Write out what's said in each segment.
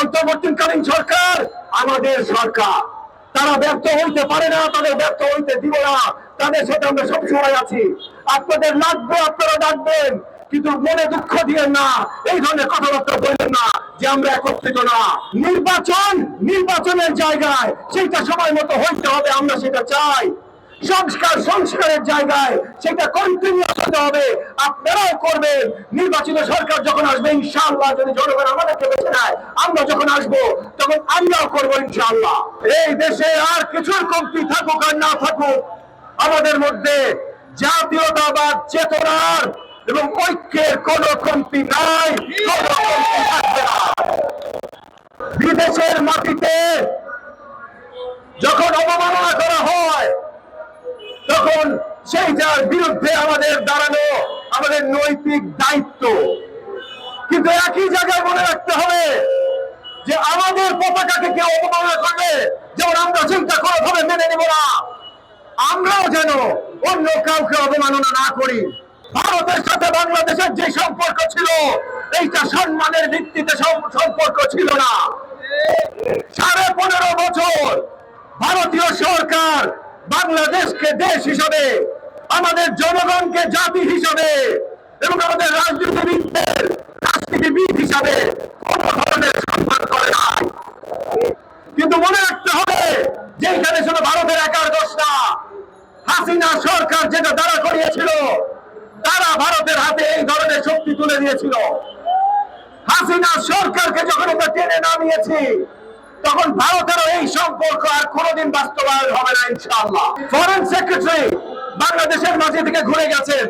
অন্তর্বর্তীকালীন সরকার, আমাদের সরকার। তারা ব্যর্থ হইতে পারে না, তাদের ব্যর্থ হইতে দিব না। তাদের সাথে আমরা সবসময় আছি। আপনাদের লাগবে, আপনারা ডাকবেন, কিন্তু মনে দুঃখ দিয়েন না। এই ধরনের কথাবার্তা বললেন না যে আমরা একত্রিত না। নির্বাচন, নির্বাচনের জায়গায় সেটা সময় মতো হইতে হবে, আমরা সেটা চাই। সংস্কার সংস্কারের জায়গায় সেটা কন্টিনিউ হতে হবে। আপনারাও করবেন। নির্বাচিত সরকার যখন আসবে, ইনশাআল্লাহ যদি জনগণ আমাদেরকে বেছে নেয়, আমরা যখন আসব, তখন আমরাও করব ইনশাআল্লাহ। এই দেশে আর কিছুর কমতি থাকুক আর না থাকুক, আমাদের মধ্যে জাতীয়তাবাদ চেতনার এবং ঐক্যের কোন কমতি নাই বিদেশের মাটিতে যখন অবমাননা করা হয় তখন সেইটার বিরুদ্ধে আমাদের দাঁড়ানো আমাদের নৈতিক দায়িত্ব। কিন্তু একই জায়গায় মনে রাখতে হবে যে আমাদের পতাকাকে কেউ অবমাননা করবে, যেমন আমরা চিন্তা করে ভাবে মেনে নেব না। আমরাও যেন অন্য কাউকে অবমাননা না করি। ভারতের সাথে বাংলাদেশের যে সম্পর্ক ছিল, এইটা সম্মানের ভিত্তিতে সম- সম্পর্ক ছিল না। সাড়ে পনেরো বছর ভারতীয় সরকার বাংলাদেশকে দেশ হিসাবে, আমাদের জনগণকে জাতি হিসাবে এবং আমাদের রাজনীতিবিদদের, রাজনীতিবিদ হিসাবে কোন ধরনের সম্মান করে নাই। কিন্তু মনে রাখতে হবে যে এখানে শুধু ভারতের একার না, হাসিনা সরকার যেটা দাঁড়া করিয়েছিল, তারা ভারতের হাতে এই ধরনের শক্তি তুলে দিয়েছিল। হাসিনা সরকারকে যখন আমরা টেনে নামিয়েছি তখন ভারতেরও এই সম্পর্ক আর কোনোদিন বাস্তবায়ন হবে না, ইনশাআল্লাহ। ফরেন সেক্রেটারি বাংলাদেশের মাঝে থেকে ঘুরে গেছেন।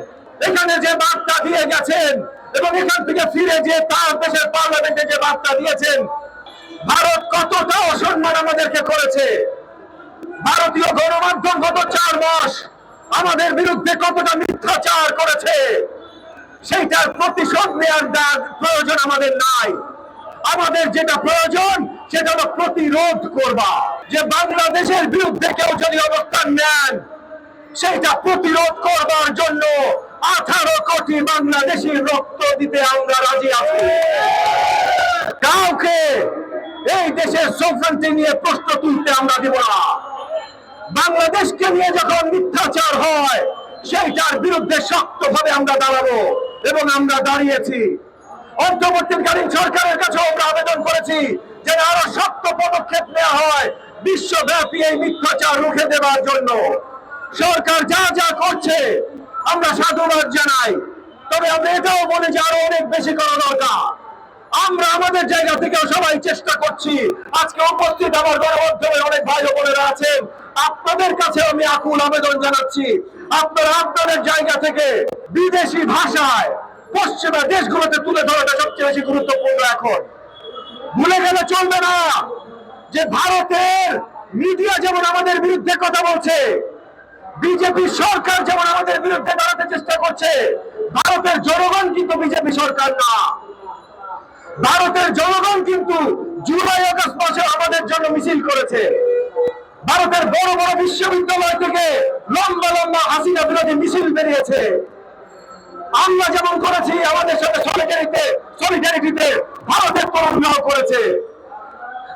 এখানে যে বার্তা দিয়ে গেছেন এবং এখান থেকে ফিরে যে তার দেশের পার্লামেন্টে যে বার্তা দিয়েছেন, ভারত কতটা অসম্মান আমাদেরকে করেছে। ভারতীয় গণমাধ্যম গত চার মাস আমাদের বিরুদ্ধে কতটা মিথ্যাচার করেছে, সেইটার প্রতিশোধ নেওয়ার প্রয়োজন আমাদের নাই। আমাদের যেটা প্রয়োজন সেটা প্রতিরোধ করবা। যে বাংলাদেশের বিরুদ্ধে কেউ যদি অবস্থান নেন সেইটা প্রতিরোধ করবার জন্য আঠারো কোটি বাংলাদেশি রক্ত দিতে আমরা রাজি আছি। কাউকে এই দেশের সোভরেন্টি নিয়ে প্রশ্ন তুলতে আমরা দিব না। বাংলাদেশকে নিয়ে যখন মিথ্যাচার হয়, সেইটার বিরুদ্ধে শক্তভাবে আমরা দাঁড়াবো এবং আমরা দাঁড়িয়েছি। অন্তর্বর্তীকালীন সরকারের কাছে আমরা আবেদন করেছি যে আরও শক্ত পদক্ষেপ নেওয়া হয়, বিশ্বব্যাপী এই মিথ্যাচার রুখে দেওয়ার জন্য। সরকার যা যা করছে, আমরা সাধুবাদ জানাই। তবে আমরা এটাও বলি যে আরও অনেক বেশি করা দরকার। আমরা আমাদের জায়গা থেকেও সবাই চেষ্টা করছি। আজকে উপস্থিত আমার গণমাধ্যমের অনেক ভাই বোনেরা আছেন। আপনাদের কাছে আমি আকুল আবেদন জানাচ্ছি, আপনারা আপনাদের জায়গা থেকে বিদেশি ভাষায় পশ্চিমা দেশগুলোতে তুলে ধরাটা সবচেয়ে বেশি গুরুত্বপূর্ণ এখন। ভুলে গেলে চলবে না। যে ভারতের মিডিয়া যেমন আমাদের বিরুদ্ধে কথা বলছে, বিজেপি সরকার যেমন আমাদের বিরুদ্ধে দাঁড়াতে চেষ্টা করছে, ভারতের জনগণ কিন্তু বিজেপি সরকার না। ভারতের জনগণ কিন্তু জুলাই আগস্ট মাসে আমাদের জন্য মিছিল করেছে। ভারতের বড় বড় বিশ্ববিদ্যালয় থেকে লম্বা লম্বা হাসিনা বিরোধী মিছিল বেরিয়েছে। আমরা যেমন করেছি, আমাদের সাথে সলিডারিতে সলিডারিটিতে ভারতের তরুণরাও করেছে।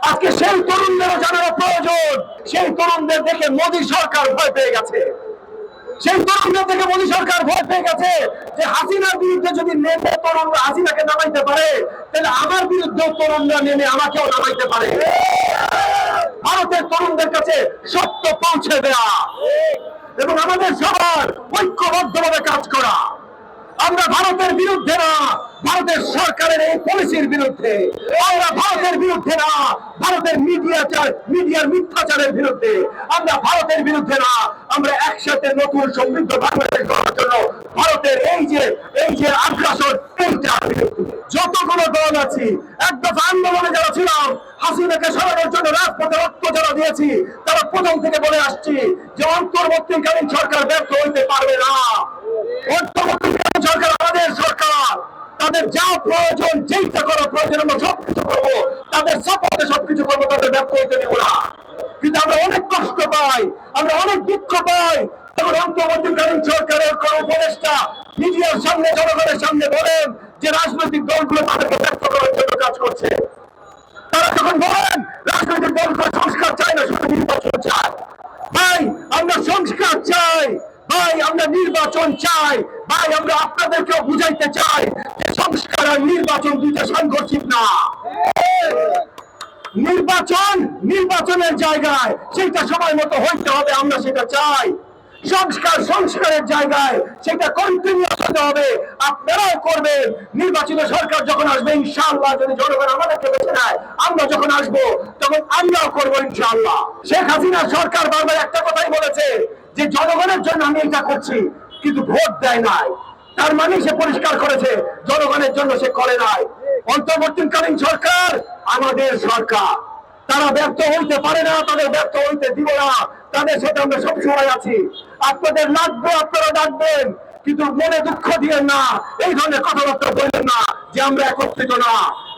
আজকে সেই তরুণদেরও জানানো প্রয়োজন। সেই তরুণদের দেখে মোদী সরকার ভয় পেয়ে গেছে। সেই তরুণদের থেকে মোদী সরকার ভয় পেয়ে গেছে যে হাসিনার বিরুদ্ধে যদি নেমে তরুণরা হাসিনাকে নামাইতে পারে, তাহলে আমার বিরুদ্ধে তরুণরা নেমে আমাকেও নামাইতে পারে। ভারতের তরুণদের কাছে সত্য পৌঁছে দেয়া এবং আমাদের সবার ঐক্যবদ্ধভাবে কাজ করা। আমরা ভারতের বিরুদ্ধে না, ভারতের সরকারের এই পলিসির বিরুদ্ধে। আমরা ভারতের বিরুদ্ধে না, ভারতের মিডিয়াচার মিডিয়ার মিথ্যাচারের বিরুদ্ধে। আমরা ভারতের বিরুদ্ধে না, আমরা একসাথে নতুন সমৃদ্ধ বাংলাদেশ গড়ার জন্য ভারতের এই যে এই যে আগ্রাসন এইটার বিরুদ্ধে যতগুলো দল আছি, এক দফা আন্দোলনে যারা ছিলাম, হাসিনাকে সরানোর জন্য রাজপথে রক্ত যারা দিয়েছি, তারা প্রথম থেকে বলে আসছি যে অন্তর্বর্তীকালীন সরকার ব্যর্থ হইতে পারবে না। সরকার তাদের যা প্রয়োজন চিন্তা করা প্রয়োজন, আমরা সবকিছু করব। তাদের সাপোর্টে সবকিছু করব, তাদের ব্যবসায়ীকে নেব না কিন্তু আমরা অনেক কষ্ট পাই, আমরা অনেক দুঃখ পাই। তখন অন্তর্বর্তীকালীন সরকারের কোন উপদেষ্টা, মিডিয়ার সামনে, জনগণের সামনে বলেন যে রাজনৈতিক দলগুলো তাদেরকে ব্যর্থ করার জন্য কাজ করছে। তারা যখন বলেন, রাজনৈতিক দলগুলো সংস্কার চায় না, শুধু নির্বাচন চায়। ভাই, আমরা নির্বাচন চাই। ভাই, আমরা আপনাদেরকেও বুঝাইতে চাই যে সংস্কার আর নির্বাচন দুইটা সাংঘর্ষিক না। নির্বাচন নির্বাচনের জায়গায় সেটা সময় মতো হইতে হবে, আমরা সেটা চাই। সংস্কার সংস্কারের জায়গায় সেটা কন্টিনিউস হতে হবে। আপনারাও করবেন। নির্বাচিত সরকার যখন আসবে, ইনশাআল্লাহ যদি জনগণ আমাদেরকে বেছে নেয়, আমরা যখন আসব, তখন আমরাও করব ইনশাআল্লাহ। শেখ হাসিনা সরকার বারবার একটা কথাই বলেছে যে জনগণের জন্য আমি এটা করছি, কিন্তু ভোট দেয় নাই। তার মানে সে পরিষ্কার করেছে, জনগণের জন্য সে করে নাই। অন্তর্বর্তীকালীন সরকার আমাদের সরকার। তারা ব্যর্থ হইতে পারে না, তাদের ব্যর্থ হইতে দিব না। তাদের সাথে আমরা সবসময় আছি। আপনাদের লাগবে, আপনারা ডাকবেন। কিন্তু মনে দুঃখ দিয়ে না। এই ধরনের কথাবার্তা বললেন না যে আমরা একত্রিত না।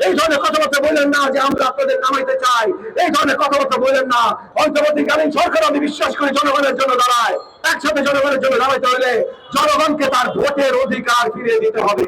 এই ধরনের কথাবার্তা বললেন না যে আমরা আপনাদের নামাইতে চাই। এই ধরনের কথাবার্তা বললেন না। অন্তর্বর্তীকালীন সরকার আমি বিশ্বাস করি জনগণের জন্য দাঁড়ায়। একসাথে জনগণের জন্য দাঁড়াইতে হলে জনগণকে তার ভোটের অধিকার ফিরিয়ে দিতে হবে।